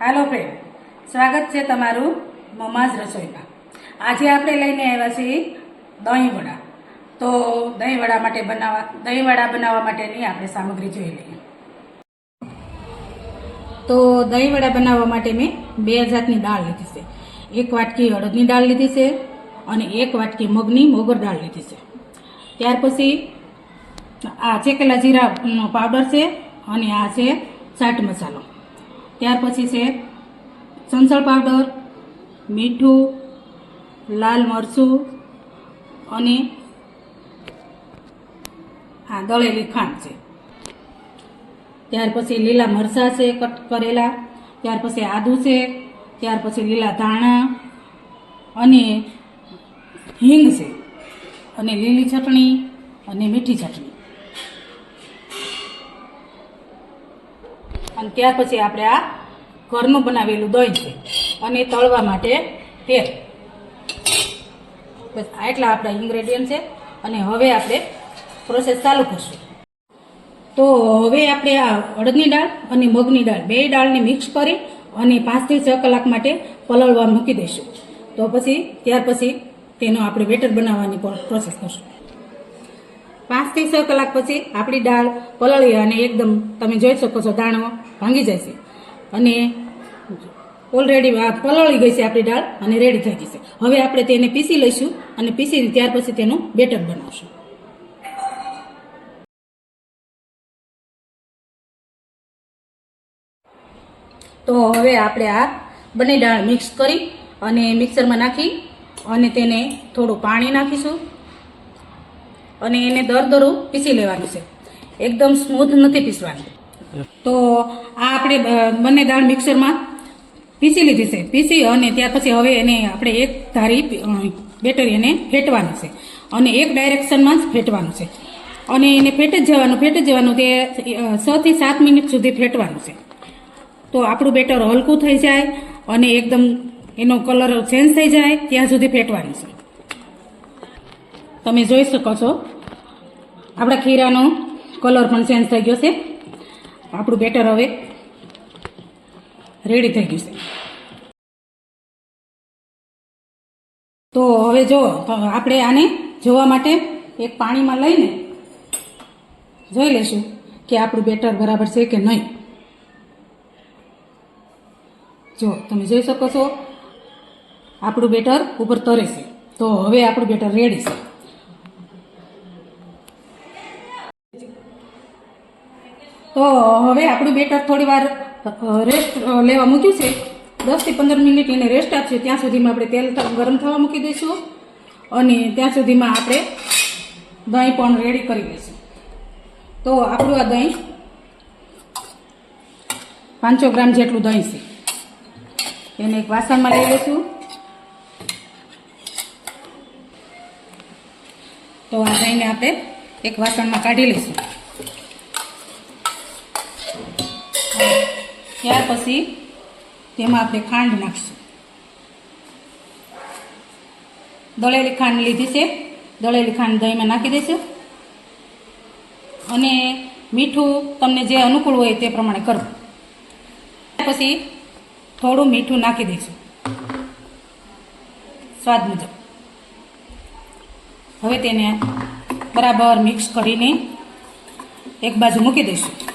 હાલો friend સ્વાગત છે તમારું મમાઝ રસોઈમાં. આજે આપણે લઈને આવ્યા છીએ દહીંવડા તો દહીંવડા માટે બનાવવા, દહીં વડા બનાવવા માટેની આપણે સામગ્રી જોઈ લઈએ. તો દહીંવડા બનાવવા માટે મેં બે જાતની દાળ લીધી છે. એક વાટકી અડદની દાળ લીધી છે અને એક વાટકી મગની મોગર દાળ લીધી છે. ત્યાર પછી આ ચેકેલા જીરાનો પાવડર છે અને આ છે ચાટ મસાલો. ત્યાર પછી છે સંસળ પાવડર, મીઠું, લાલ મરચું અને આ દળેલી ખાંડ છે. ત્યાર પછી લીલા મરચાં છે કટ કરેલા, ત્યાર પછી આદુ છે, ત્યાર પછી લીલા ધાણા અને હિંગ છે અને લીલી ચટણી અને મીઠી ચટણી. અને ત્યાર પછી આપણે આ ઘરનું બનાવેલું દહીં છે. અને તળવા માટે તેલ. બસ આટલા આપણા ઇન્ગ્રેડિયન્ટ છે. અને હવે આપણે પ્રોસેસ ચાલુ કરશું. તો હવે આપણે આ અડદની દાળ અને મગની દાળ બે દાળને મિક્સ કરી અને પાંચથી છ કલાક માટે પલળવા મૂકી દઈશું. તો પછી, ત્યાર પછી તેનો આપણે બેટર બનાવવાની પ્રોસેસ કરશું. પાંચથી છ કલાક પછી આપણી દાળ પલળી અને એકદમ તમે જોઈ શકો છો દાણો ભાંગી છે અને ઓલરેડી પલળી ગઈ છે આપણી દાળ અને રેડી થઈ ગઈ છે. હવે આપણે તેને પીસી લઈશું અને પીસી ત્યાર પછી તેનું બેટર બનાવશું. તો હવે આપણે આ બંને દાળ મિક્સ કરી અને મિક્સરમાં નાખી અને તેને થોડું પાણી નાખીશું. અને એને દરદરું પીસી લેવાનું છે. એકદમ સ્મૂથ નથી પીસવાનું. તો આ આપણે બંને દાળ મિક્સરમાં પીસી લીધી છે. પીસી અને ત્યાર પછી હવે એને આપણે એક ધારી બેટરી એને ફેટવાનું છે. અને એક ડાયરેક્શનમાં જ ફેટવાનું છે. અને એને ફેટ જ જવાનું, ફેટ જ જવાનું તે છ થી સાત મિનિટ સુધી ફેટવાનું છે. તો આપણું બેટર હલકું થઈ જાય અને એકદમ એનો કલર ચેન્જ થઈ જાય ત્યાં સુધી ફેટવાનું છે. તમે જોઈ શકો છો. આપણા ખીરાનો કલર પણ ચેન્જ થઈ ગયો છે. આપણું બેટર હવે રેડી થઈ ગયું છે. તો હવે જો આપણે આને જોવા માટે એક પાણીમાં લઈને જોઈ લેશું કે આપણું બેટર બરાબર છે કે નહીં. જો, તમે જોઈ શકો છો, આપણું બેટર ઉપર તરે છે. તો હવે આપણું બેટર રેડી છે. તો હવે આપણું બેટર થોડી વાર રેસ્ટ લેવા મૂક્યું છે. દસથી પંદર મિનિટ એને રેસ્ટ આપશે. ત્યાં સુધીમાં આપણે તેલ ગરમ થવા મૂકી દઈશું અને ત્યાં સુધીમાં આપણે દહીં પણ રેડી કરી લઈશું તો આપણું આ દહીં પાંચસો ગ્રામ જેટલું દહીં છે. એને એક વાસણમાં લઈ લઈશું. તો આ દહીંને આપણે એક વાસણમાં કાઢી લઈશું. ત્યાર પછી તેમાં આપણે ખાંડ નાખીશું. દળેલી ખાંડ લીધી છે. દળેલી ખાંડ દહીંમાં નાખી દઈશું. અને મીઠું તમને જે અનુકૂળ હોય તે પ્રમાણે કરવું. પછી થોડું મીઠું નાખી દઈશું. સ્વાદ મુજબ. હવે તેને બરાબર મિક્સ કરીને એક બાજુ મૂકી દઈશું.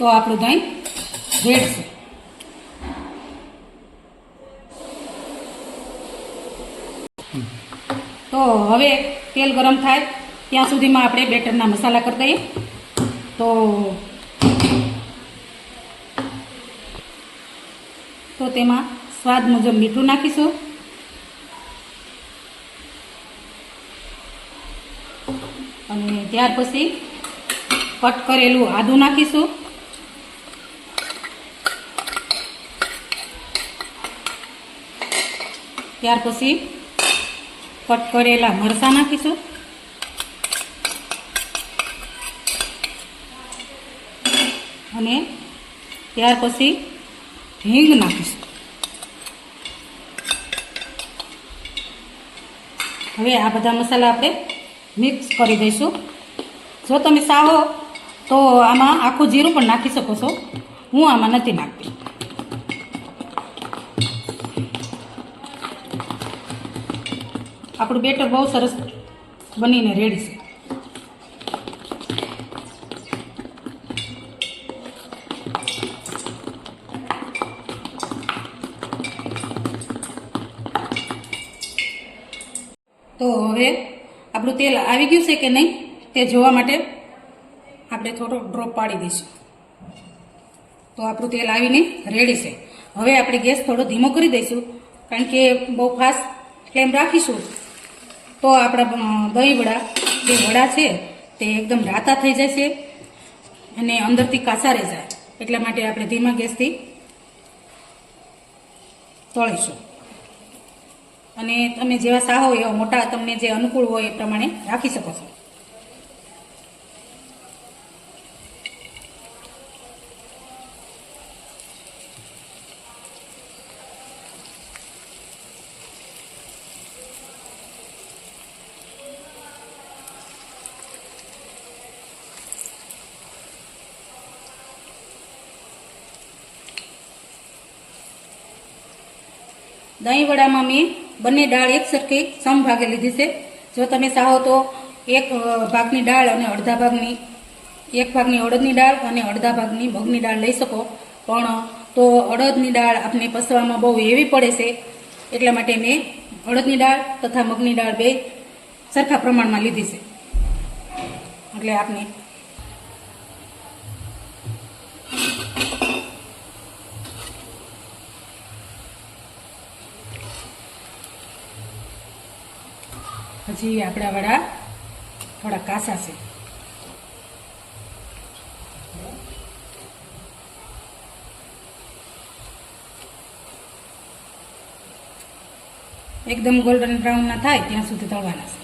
તો આપણું દહીં રેડશે. તો હવે તેલ ગરમ થાય, ત્યાં સુધીમાં આપણે બેટરના મસાલા કરી દઈએ. તો તો તેમાં સ્વાદ મુજબ મીઠું નાખીશું. અને ત્યાર પછી કટ કરેલું આદું નાખીશું. ત્યાર પછી કટ કરેલા મરચાં નાખીશું. અને ત્યાર પછી હિંગ નાખીશું. હવે આ બધા મસાલા આપણે મિક્સ કરી દઈશું. જો તમે ચાહો તો આમાં આખું જીરું પણ નાખી શકો છો. હું આમાં નથી નાખતી. આપણું બેટર બહુ સરસ બનીને રેડી છે. તો હવે આપણું તેલ આવી ગયું છે કે નહીં તે જોવા માટે આપણે થોડો ડ્રોપ પાડી દઈશું. તો આપણું તેલ આવીને રેડી છે. હવે આપણે ગેસ થોડો ધીમો કરી દઈશું, કારણ કે બહુ ફાસ્ટ ફ્લેમ રાખીશું. તો આપણા દહીં વડા, જે વડા છે, તે એકદમ રાતા થઈ જાય છે અને અંદરથી કાચા રહી જાય. એટલા માટે આપણે ધીમા ગેસથી તળીશું. અને તમે જેવા ચાહો એવા મોટા, તમને જે અનુકૂળ હોય એ પ્રમાણે રાખી શકો છો. દહીં વડામાં મેં બંને દાળ એક સરખી સમ ભાગે લીધી છે. જો તમે ચાહો તો એક ભાગની દાળ અને અડધા ભાગની, એક ભાગની અડદની દાળ અને અડધા ભાગની મગની દાળ લઈ શકો. પણ, તો અડદની દાળ આપને પસવામાં બહુ હેવી પડે છે. એટલા માટે મેં અડદની દાળ તથા મગની દાળ બે સરખા પ્રમાણમાં લીધી છે. એટલે આપને હજી આપણા વડા થોડા કાસા છે. એકદમ ગોલ્ડન બ્રાઉન ના થાય ત્યાં સુધી તળવાના છે.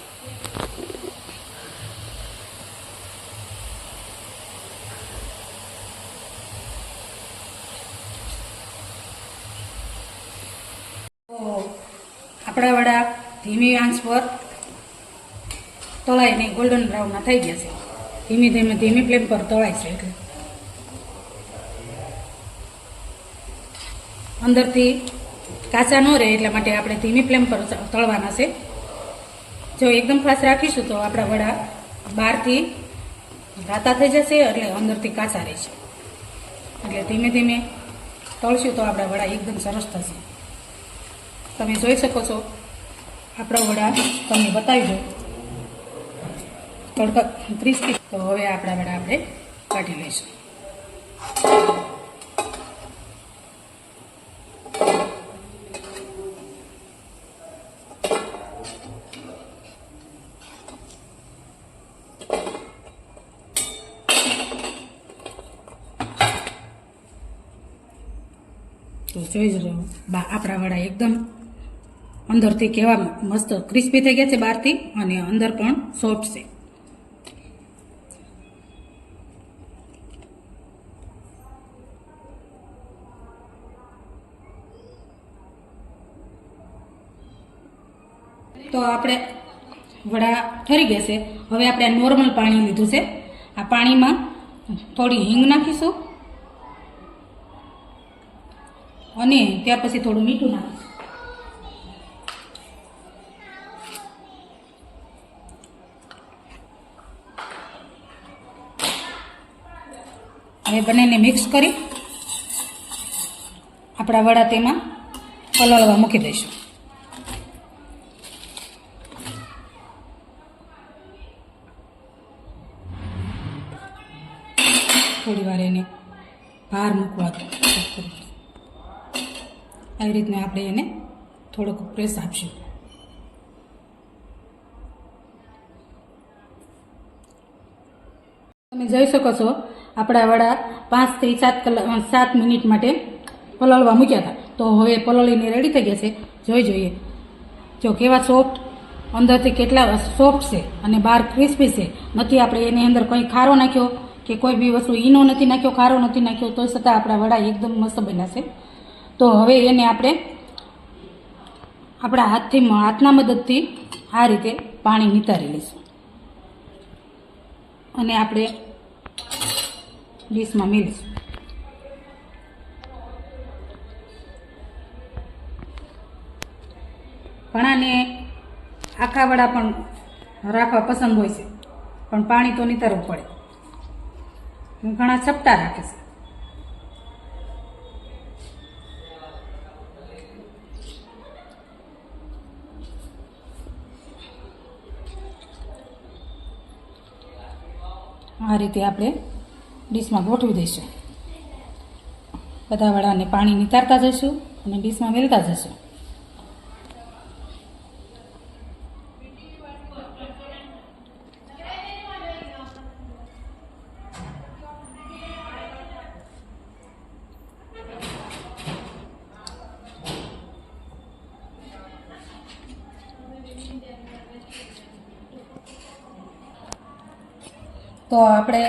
આપણા વડા ધીમી આંચ પર તળાઈને ગોલ્ડન બ્રાઉનના થઈ ગયા છે. ધીમે ધીમે ધીમી ફ્લેમ પર તળાય છે એટલે. અંદરથી કાચા ન રહે એટલા માટે આપણે ધીમી ફ્લેમ પર તળવાના છે. જો એકદમ ફાસ્ટ રાખીશું તો આપણા વડા બહારથી રાતા થઈ જશે એટલે અંદરથી કાચા રહેશે એટલે ધીમે ધીમે તળશું તો આપણા વડા એકદમ સરસ થશે. તમે જોઈ શકો છો, આપણા વડા તમને બતાવી દો તડકા ક્રિસ્પી તો હવે આપણા વડા આપણે કાઢી લઈશું. તો જોઈ જ રહ્યો. આપણા વડા એકદમ અંદરથી કેવા મસ્ત ક્રિસ્પી થઈ ગયા છે બહારથી અને અંદર પણ સોફ્ટ છે. તો આપણે વડા ઠરી ગયા છે. હવે આપણે આ નોર્મલ પાણી લીધું છે. આ પાણીમાં થોડી હિંગ નાખીશું. અને ત્યાર પછી થોડું મીઠું નાખીશું. હવે બંનેને મિક્સ કરી આપણા વડા તેમાં પલળવા મૂકી દઈશું થોડી વાર એને બહાર મૂકવા દો. આવી રીતના આપણે એને થોડોક પ્રેસ આપશું. તમે જોઈ શકો છો, આપણા વડા પાંચથી સાત કલાક સાત મિનિટ માટે પલળવા મૂક્યા હતા. તો હવે પલળીને રેડી થઈ ગયા છે. જોઈ જોઈએ. જો કેવા સોફ્ટ અંદરથી કેટલા સોફ્ટ છે અને બહાર ક્રિસ્પી છે. નથી આપણે એની અંદર કંઈ ખારો નાખ્યો કે કોઈ બી વસ્તુ ઈનો નથી નાખ્યો, ખારો નથી નાખ્યો તો છતાં આપણા વડા એકદમ મસ્ત બન્યા છે. તો હવે એને આપણે આપણા હાથથી હાથના મદદથી આ રીતે પાણી નિતારી લઈશું. અને આપણે ડીશમાં મેળવીશું. ઘણાને આખા વડા પણ રાખવા પસંદ હોય છે, પણ પાણી તો નિતારવું પડે. ઘણા છપટા રાખે છે. આ રીતે આપણે ડીશમાં ગોઠવી દઈશું. બધા વડાને પાણી નિતારતા જઈશું અને ડીશમાં મેળતા જઈશું. તો આપણે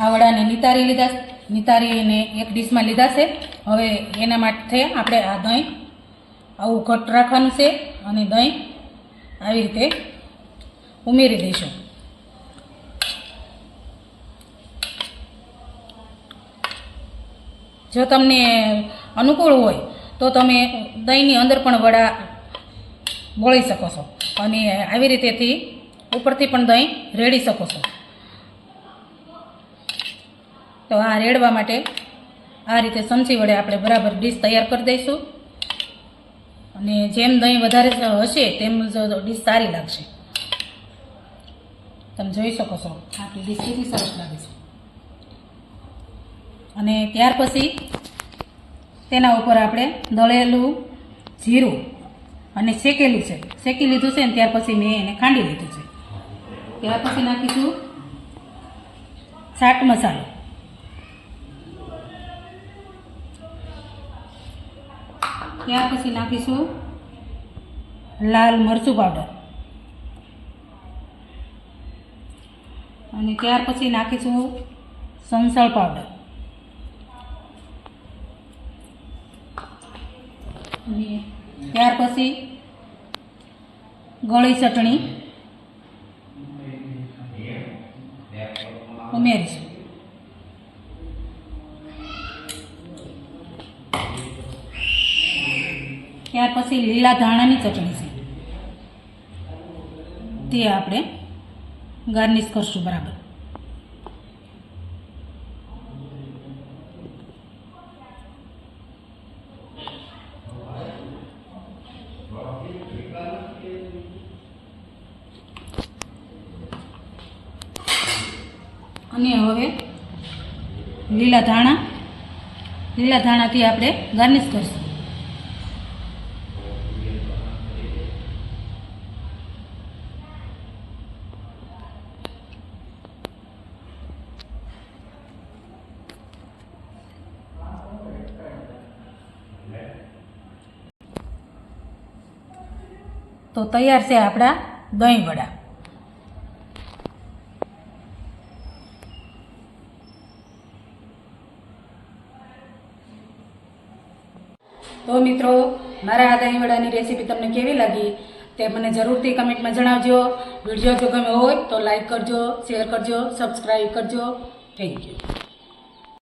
આ વડાને નિતારી લીધા નિતારીને એક ડીશમાં લીધા છે. હવે એના માટે આપણે આ દહીં આવું ઘટ રાખવાનું છે અને દહીં આવી રીતે ઉમેરી દઈશું. જો તમને અનુકૂળ હોય તો તમે દહીંની અંદર પણ વડા બોળી શકો છો અને આવી રીતેથી ઉપરથી પણ દહીં રેડી શકો છો. તો આ રેડવા માટે આ રીતે ચમચી વડે આપણે બરાબર ડીશ તૈયાર કરી દઈશું. અને જેમ દહીં વધારે હશે તેમ ડીશ સારી લાગશે. તમે જોઈ શકો છો આપણી ડીશ કેટલી સરસ લાગે છે. અને ત્યાર પછી તેના ઉપર આપણે દળેલું જીરું અને શેકેલું છે. શેકી લીધું છે ને ત્યાર પછી મેં એને ખાંડી લીધું છે. ત્યાર પછી નાખીશું ચાટ મસાલો. ત્યાર પછી નાખીશું લાલ મરચું પાવડર અને ત્યાર પછી નાખીશું સંસળ પાવડર અને ત્યાર પછી ગળી ચટણી. ઉમેરીશું ત્યાર પછી લીલા ધાણાની ચટણી છે. તે આપણે ગાર્નિશ કરશું બરાબર. અને હવે લીલા ધાણા. લીલા ધાણાથી આપણે ગાર્નિશ કરીશું. તો તૈયાર છે આપણા દહીં વડા. તો મિત્રો, મારા આ દહીં વડાની રેસીપી તમને કેવી લાગી તે મને જરૂરથી કમેન્ટમાં જણાવજો. વીડિયો જો ગમે હોય તો લાઈક કરજો શેર કરજો સબસ્ક્રાઈબ કરજો. Thank you